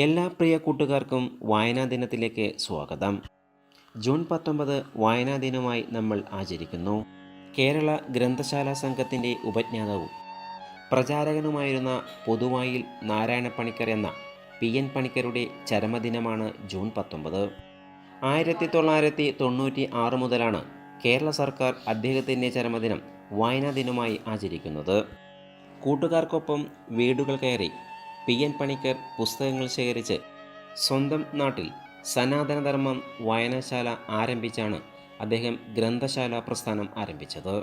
എല്ലാ പ്രിയ കൂട്ടുകാർക്കും വായനാ ദിനത്തിലേക്ക് സ്വാഗതം. ജൂൺ പത്തൊമ്പത് വായനാ ദിനമായി നമ്മൾ ആചരിക്കുന്നു. കേരള ഗ്രന്ഥശാല സംഘത്തിന്റെ ഉപജ്ഞാതാവും പ്രചാരകനുമായിരുന്ന പൊതുവായിൽ നാരായണ പണിക്കർ എന്ന പി എൻ പണിക്കരുടെ ചരമദിനമാണ് ജൂൺ പത്തൊമ്പത്. ആയിരത്തി തൊള്ളായിരത്തി തൊണ്ണൂറ്റി ആറ് മുതലാണ് കേരള സർക്കാർ അദ്ദേഹത്തിന്റെ ചരമദിനം വായനാ ദിനമായി ആചരിക്കുന്നത്. കൂട്ടുകാർക്കൊപ്പം വീടുകൾ കയറി പി എൻ പണിക്കർ പുസ്തകങ്ങൾ ശേഖരിച്ച് സ്വന്തം നാട്ടിൽ സനാതനധർമ്മം വായനശാല ആരംഭിച്ചാണ് അദ്ദേഹം ഗ്രന്ഥശാല പ്രസ്ഥാനം ആരംഭിച്ചത്.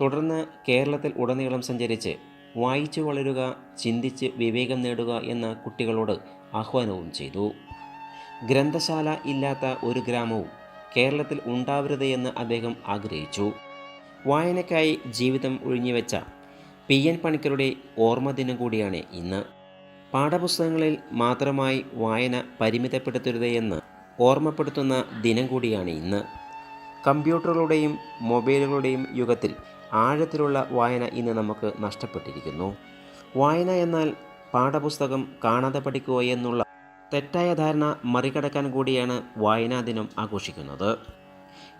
തുടർന്ന് കേരളത്തിൽ ഉടനീളം സഞ്ചരിച്ച് വായിച്ചു വളരുക ചിന്തിച്ച് വിവേകം നേടുക എന്ന കുട്ടികളോട് ആഹ്വാനവും ചെയ്തു. ഗ്രന്ഥശാല ഇല്ലാത്ത ഒരു ഗ്രാമവും കേരളത്തിൽ ഉണ്ടാവരുത് എന്ന് അദ്ദേഹം ആഗ്രഹിച്ചു. വായനക്കായി ജീവിതം ഒഴിഞ്ഞുവെച്ച പി എൻ പണിക്കരുടെ ഓർമ്മദിനം കൂടിയാണ് ഇന്ന്. പാഠപുസ്തകങ്ങളിൽ മാത്രമായി വായന പരിമിതപ്പെടുത്തരുത് എന്ന് ഓർമ്മപ്പെടുത്തുന്ന ദിനം കൂടിയാണ് ഇന്ന്. കമ്പ്യൂട്ടറുകളുടെയും മൊബൈലുകളുടെയും യുഗത്തിൽ ആഴത്തിലുള്ള വായന ഇന്ന് നമുക്ക് നഷ്ടപ്പെട്ടിരിക്കുന്നു. വായന എന്നാൽ പാഠപുസ്തകം കാണാതെ പഠിക്കുക എന്നുള്ള തെറ്റായ ധാരണ മറികടക്കാൻ കൂടിയാണ് വായനാ ദിനം ആഘോഷിക്കുന്നത്.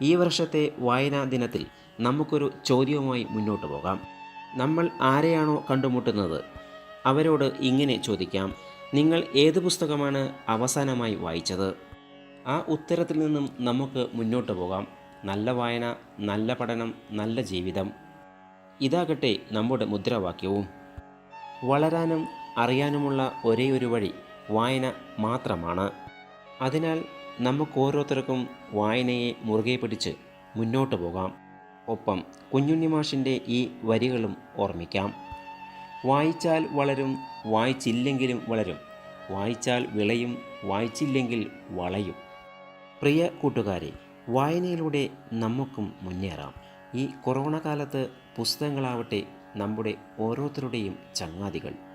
ഈ വർഷത്തെ വായനാ ദിനത്തിൽ നമുക്കൊരു ചോദ്യവുമായി മുന്നോട്ട് പോകാം. നമ്മൾ ആരെയാണോ കണ്ടുമുട്ടുന്നത്? അവരോട് ഇങ്ങനെ ചോദിക്കാം നിങ്ങൾ ഏത് പുസ്തകമാണ് അവസാനമായി വായിച്ചത്? ആ ഉത്തരത്തിൽ നിന്നും നമുക്ക് മുന്നോട്ട് പോകാം. നല്ല വായന നല്ല പഠനം നല്ല ജീവിതം. ഇതാകട്ടെ നമ്മുടെ മുദ്രാവാക്യവും. വളരാനും അറിയാനുമുള്ള ഒരേ ഒരു വഴി വായന മാത്രമാണ്. അതിനാൽ നമുക്ക് ഓരോരുത്തർക്കും വായനയെ മുറുകെ പിടിച്ച് മുന്നോട്ട് പോകാം. ഒപ്പം കുഞ്ഞുണ്ണിമാഷിന്റെ ഈ വരികളും ഓർമ്മിക്കാം. വായിച്ചാൽ വളരും വായിച്ചില്ലെങ്കിലും വളരും. വായിച്ചാൽ വിളയും വായിച്ചില്ലെങ്കിൽ വളയും. പ്രിയ കൂട്ടുകാരെ വായനയിലൂടെ നമുക്കും മുന്നേറാം. ഈ കൊറോണ കാലത്ത് പുസ്തകങ്ങളാവട്ടെ നമ്മുടെ ഓരോരുത്തരുടെയും ചങ്ങാതികൾ.